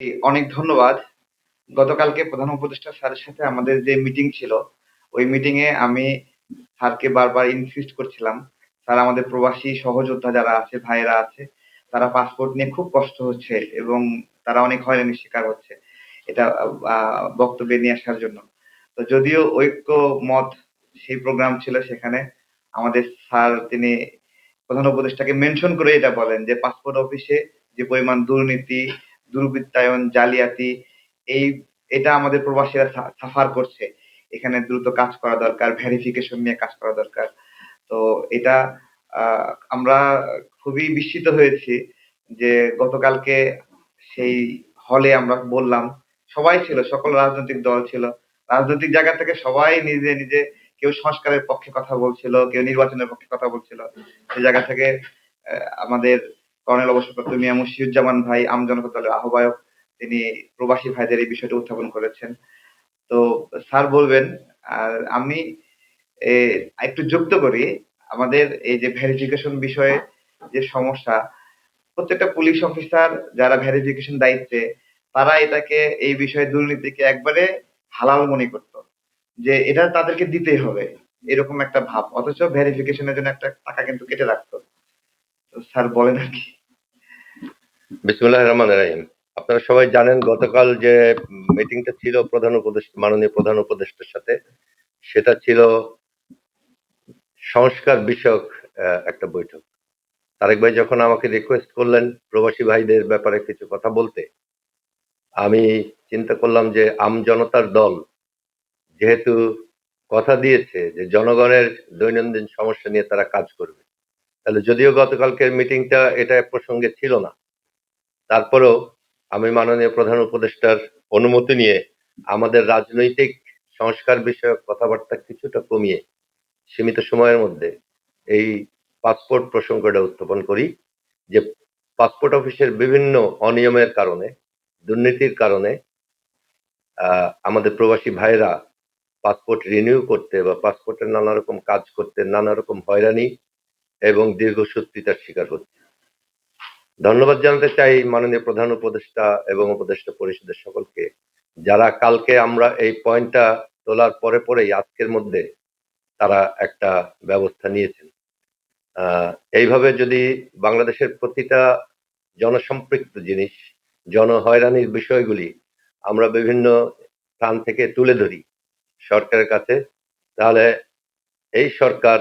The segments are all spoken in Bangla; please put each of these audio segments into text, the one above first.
অনেক ধন্যবাদ। গতকালকে প্রধান উপদেষ্টা স্যারের সাথে আমাদের যে মিটিং ছিল, ওই মিটিং এ আমি স্যারকে বারবার ইনসিস্ট করছিলাম। স্যার আমাদের প্রবাসী সহযোদ্ধা যারা আছে, ভাইয়েরা আছে, তারা পাসপোর্ট নিয়ে খুব কষ্ট হচ্ছে এবং তারা অনেক হয়রানির শিকার হচ্ছে। এটা বক্তব্যে নিয়ে আসার জন্য। তো যদিও ঐক্য মত সেই প্রোগ্রাম ছিল সেখানে আমাদের স্যার তিনি প্রধান উপদেষ্টাকে মেনশন করে এটা বলেন যে পাসপোর্ট অফিসে যে পরিমাণ দুর্নীতি, দুর্বৃত্তায়ন, জালিয়াতি এই এটা আমাদের প্রবাসীরা সাফার করছে। এখানে দ্রুত কাজ করা দরকার, ভেরিফিকেশন নিয়ে কাজ করা দরকার। তো এটা আমরা খুবই বিস্মিত হয়েছি যে গতকালকে সেই হলে আমরা বললাম, সবাই ছিল, সকল রাজনৈতিক দল ছিল। রাজনৈতিক জায়গা থেকে সবাই নিজে, নিজে কেউ সংস্কারের পক্ষে কথা বলছিল, কেউ নির্বাচনের পক্ষে কথা বলছিল। সেই জায়গা থেকে আমাদের কর্নেল অবসরপ্রাপ্ত মিয়া মুশিউজ্জামান ভাই আমজনতা দলের আহ্বায়ক তিনি প্রবাসী ভাইদের এই বিষয়টা উত্থাপন করেছেন। তো স্যার বলবেন আর আমি একটু যুক্ত করি আমাদের এই যে ভেরিফিকেশন বিষয়ে যে সমস্যা, প্রত্যেকটা পুলিশ অফিসার যারা ভেরিফিকেশন দায়িত্বে তারা এটাকে এই বিষয়ে দুর্নীতিকে একবারে হালাল মনে করত। যে এটা তাদেরকে দিতেই হবে। এরকম একটা ভাব। অথচ ভেরিফিকেশনের জন্য একটা টাকা কিন্তু কেটে রাখতো। তো স্যার বলেন আরকি। বিসমিল্লাহির রহমান রহিম। আপনারা সবাই জানেন গতকাল যে মিটিংটা ছিল প্রধান উপদেষ্টা, মাননীয় প্রধান উপদেষ্টার সাথে, সেটা ছিল সংস্কার বিষয়ক একটা বৈঠক তারেক ভাই যখন আমাকে রিকোয়েস্ট করলেন প্রবাসী ভাইদের ব্যাপারে কিছু কথা বলতে, আমি চিন্তা করলাম যে আম জনতার দল যেহেতু কথা দিয়েছে যে জনগণের দৈনন্দিন সমস্যা নিয়ে তারা কাজ করবে, তাহলে যদিও গতকালকের মিটিংটা এটা প্রসঙ্গে ছিল না তারপরেও আমি মাননীয় প্রধান উপদেষ্টার অনুমতি নিয়ে আমাদের রাজনৈতিক সংস্কার বিষয়ক কথাবার্তা কিছুটা কমিয়ে সীমিত সময়ের মধ্যে এই পাসপোর্ট প্রসঙ্গটা উত্থাপন করি যে পাসপোর্ট অফিসের বিভিন্ন অনিয়মের কারণে, দুর্নীতির কারণে আমাদের প্রবাসী ভাইরা পাসপোর্ট রিনিউ করতে বা পাসপোর্টের নানা রকম কাজ করতে নানা রকম হয়রানি এবং দীর্ঘসূত্রিতার শিকার হচ্ছে। ধন্যবাদ জানাতে চাই মাননীয় প্রধান উপদেষ্টা এবং উপদেষ্টা পরিষদের সকলকে, যারা কালকে আমরা এই পয়েন্টটা তোলার পরে পরেই আজকের মধ্যে তারা একটা ব্যবস্থা নিয়েছেন। এইভাবে যদি বাংলাদেশের প্রতিটা জনসম্পৃক্ত জিনিস, জনহয়রানির বিষয়গুলি আমরা বিভিন্ন স্থান থেকে তুলে ধরি সরকারের কাছে, তাহলে এই সরকার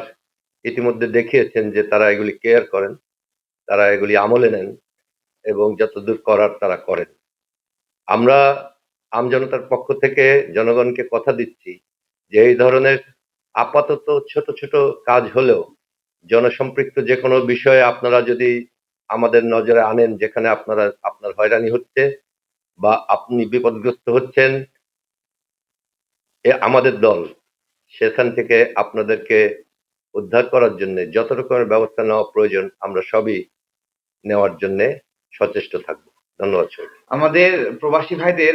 ইতিমধ্যে দেখিয়েছেন যে তারা এগুলি কেয়ার করেন। তারা এগুলি আমলে নেন এবং যতদূর করার তারা করেন। আমরা আমজনতার পক্ষ থেকে জনগণকে কথা দিচ্ছি যে এই ধরনের আপাতত ছোট ছোট কাজ হলেও জনসম্পৃক্ত যে কোনো বিষয়ে আপনারা যদি আমাদের নজরে আনেন যেখানে আপনারা, আপনার হয়রানি হচ্ছে বা আপনি বিপদগ্রস্ত হচ্ছেন, এ আমাদের দল সেখান থেকে আপনাদেরকে উদ্ধার করার জন্য যত রকমের ব্যবস্থা নেওয়া প্রয়োজন আমরা সবই নেওয়ার জন্য সচেষ্ট থাকব ধন্যবাদ। আমাদের প্রবাসী ভাইদের